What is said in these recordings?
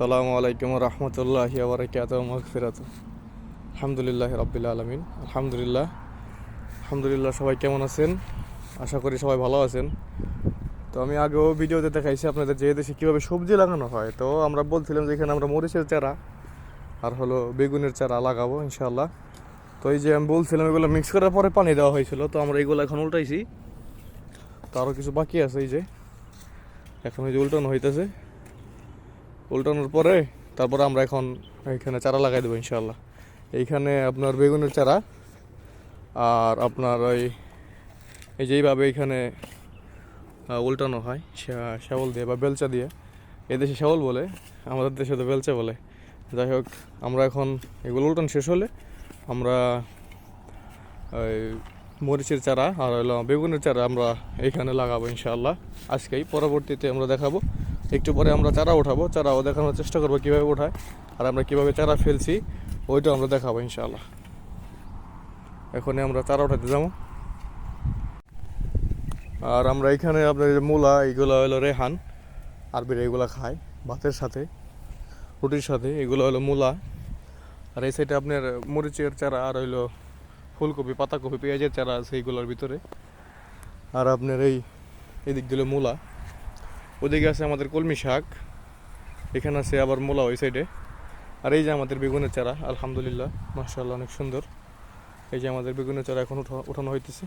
সালামু আলাইকুম রহমতুল্লাহি আবরকাত মগফিরাত আলহামদুলিল্লাহ রবিল আলমিন। আলহামদুলিল্লাহ। আলহামদুলিল্লাহ, সবাই কেমন আছেন? আশা করি সবাই ভালো আছেন। তো আমি আগেও ভিডিওতে দেখাইছি আপনাদের যে দেশে কীভাবে সবজি লাগানো হয়। তো আমরা বলছিলাম যে এখানে আমরা মরিচের চারা আর হলো বেগুনের চারা লাগাবো ইনশাল্লাহ তো এই যে আমি বলছিলাম, এগুলো মিক্স করার পরে পানি দেওয়া হয়েছিল। তো আমরা এগুলো এখন উল্টাইছি। তো আরও কিছু বাকি আছে এই যে। এখন এই যে উল্টানো হইতেছে। উল্টানোর পরে তারপরে আমরা এখন এখানে চারা লাগাই দেবো ইনশাল্লাহ এইখানে আপনার বেগুনের চারা আর আপনার ওই এই যেইভাবে এখানে উল্টানো হয় শ্যাওল দিয়ে বা বেলচা দিয়ে। এদেশে শ্যাওল বলে, আমাদের দেশে তো বেলচা বলে। যাই হোক, আমরা এখন এগুলো উল্টানো শেষ হলে আমরা ওই মরিচের চারা আর বেগুনের চারা আমরা এইখানে লাগাবো ইনশাআল্লাহ। আজকেই, পরবর্তীতে আমরা দেখাবো। একটু পরে আমরা চারা উঠাবো চারাও দেখানোর চেষ্টা করব কীভাবে ওঠায় আর আমরা কীভাবে চারা ফেলছি, ওইটাও আমরা দেখাবো ইনশাআল্লাহ। এখনই আমরা চারা উঠাতে যাব। আর আমরা এখানে আপনার মূলা এইগুলো হলো রেহান, আরবিরা এগুলো খায় ভাতের সাথে, রুটির সাথে, এগুলো হলো মূলা। আর এই সাইডে আপনার মরিচের চারা আর হইল ফুলকপি, পাতাকপি, পেঁয়াজের চারা আছে এইগুলোর ভিতরে। আর আপনার এই, এদিক দিল মূলা। ওদিকে আছে আমাদের কলমি শাক, এখানে আছে আবার মোলা ওই সাইডে আর এই যে আমাদের বেগুনের চারা, আলহামদুলিল্লাহ মার্শাল্লাহ অনেক সুন্দর। এই যে আমাদের বেগুনের চারা এখন উঠা উঠানো হইতেছে।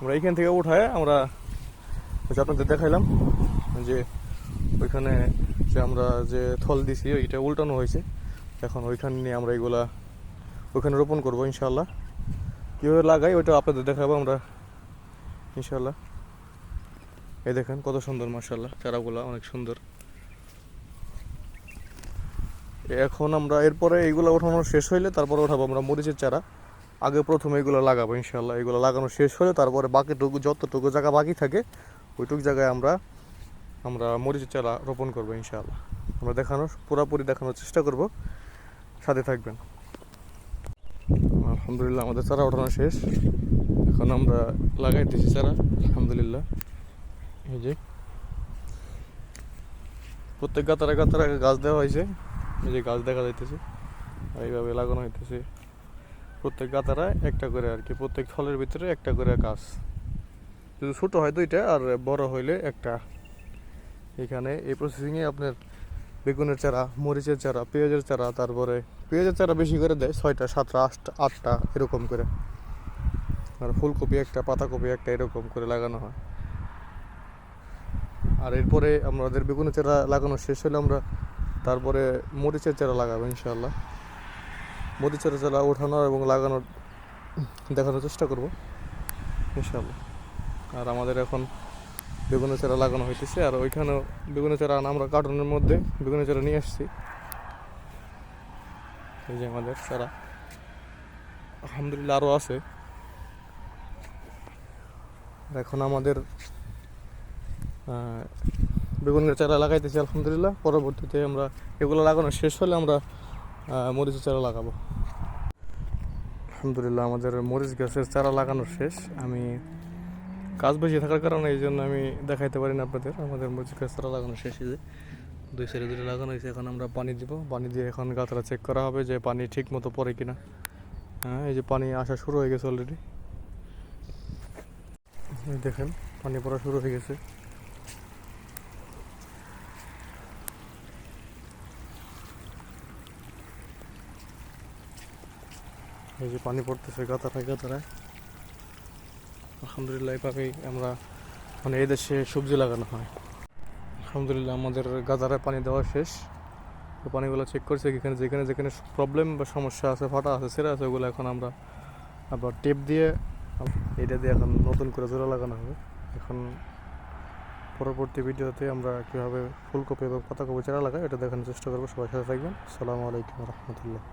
আমরা এইখান থেকে উঠায় আমরা আপনাদের দেখাইলাম যে ওইখানে যে আমরা যে থল দিছি, ওইটা উল্টানো হয়েছে। এখন ওইখান নিয়ে আমরা এগুলা ওইখানে রোপণ করব ইনশাল্লাহ কীভাবে লাগাই ওইটা আপনাদের দেখাবো আমরা ইনশাল্লাহ এই দেখেন কত সুন্দর মার্শাল্লাহ চারাগুলা অনেক সুন্দর। এখন আমরা এরপরে এইগুলো ওঠানো শেষ হইলে তারপরে ওঠাবো আমরা মরিচের চারা। আগে প্রথমে এগুলো লাগাবো ইনশাল্লাহ এগুলো লাগানো শেষ হলে তারপরে বাকিটুকু, যতটুকু জায়গা বাকি থাকে, ওইটুকু জায়গায় আমরা আমরা মরিচের চারা রোপণ করব ইনশাল্লাহ আমরা দেখানোর, পুরোপুরি দেখানোর চেষ্টা করব। সাথে থাকবেন। আলহামদুলিল্লাহ, আমাদের চারা ওঠানো শেষ। এখন আমরা লাগাইতেছি চারা, আলহামদুলিল্লাহ। এই যে। প্রত্যেক গাতারে গাতারে গাছ দেওয়া হয়েছে। এই যে গাছ দেখা যাইতেছে। আর এইভাবে লাগানো হইতেছে। প্রত্যেক গাতারা একটা করে আর কি, প্রত্যেক ফলের ভিতরে একটা করে গাছ। যদি ছোটো হয় দুইটা, আর বড় হইলে একটা। এখানে এই প্রসেসিংয়ে আপনার বেগুনের চারা, মরিচের চারা, পেঁয়াজের চারা, তারপরে পেঁয়াজের চারা বেশি করে দেয়, ছয়টা, সাতটা, আটটা আটটা এরকম করে। আর ফুলকপি একটা, পাতাকপি একটা এরকম করে লাগানো হয়। আর এরপরে আমাদের বেগুনের চারা লাগানো শেষ হলে আমরা তারপরে মরিচের চারা লাগাবো ইনশাল্লাহ মরিচের চারা ওঠানোর এবং লাগানোর দেখানোর চেষ্টা করব ইনশাল্লাহ আর আমাদের এখন বেগুনের চারা লাগানো হইতেছে, আর ওইখানেও বেগুনের চারা আমরা কার্টুনের মধ্যে বেগুনের চারা নিয়ে আসছি। এই যে আমাদের চারা, আলহামদুলিল্লাহ আরও আছে। এখন আমাদের আহ, বেগুনের চারা লাগাইতেছি আলহামদুলিল্লাহ। পরবর্তীতে আমরা এগুলো লাগানো শেষ হলে আমরা মরিচের চারা লাগাবো। আলহামদুলিল্লাহ আমাদের মরিচ গাছের চারা লাগানো শেষ। আমি কাজ বেশি থাকার কারণে এই জন্য আমি দেখাইতে পারি না আপনাদের। আমাদের মরিচ গাছ চারা লাগানো শেষ হয়েছে দুই সাইডে দুটো লাগানো হয়েছে এখন আমরা পানি দিব। পানি দিয়ে এখন গাছটা চেক করা হবে যে পানি ঠিক মতো পড়ে কিনা। হ্যাঁ এই যে পানি আসা শুরু হয়ে গেছে অলরেডি দেখেন পানি পড়া শুরু হয়ে গেছে। এই যে পানি পড়তেছে গাতারায় গাতারায় আলহামদুলিল্লাহ, এভাবেই আমরা মানে এই দেশে সবজি লাগানো হয়। আলহামদুলিল্লাহ, আমাদের গাদারে পানি দেওয়া শেষ। তো পানিগুলো চেক করছে, এখানে যেখানে যেখানে প্রবলেম বা সমস্যা আছে, ফাটা আছে সেরা আছে, ওগুলো এখন আমরা আবার টেপ দিয়ে, এটা দিয়ে এখন নতুন করে জোড়া লাগানো হবে। এখন পরবর্তী ভিডিওতে আমরা কীভাবে ফুলকপি এবং পাতাকপি চারা লাগাই, এটা দেখানোর চেষ্টা করব। সবাই সাথে থাকবেন। আসসালামু আলাইকুম রহমতুল্লাহ।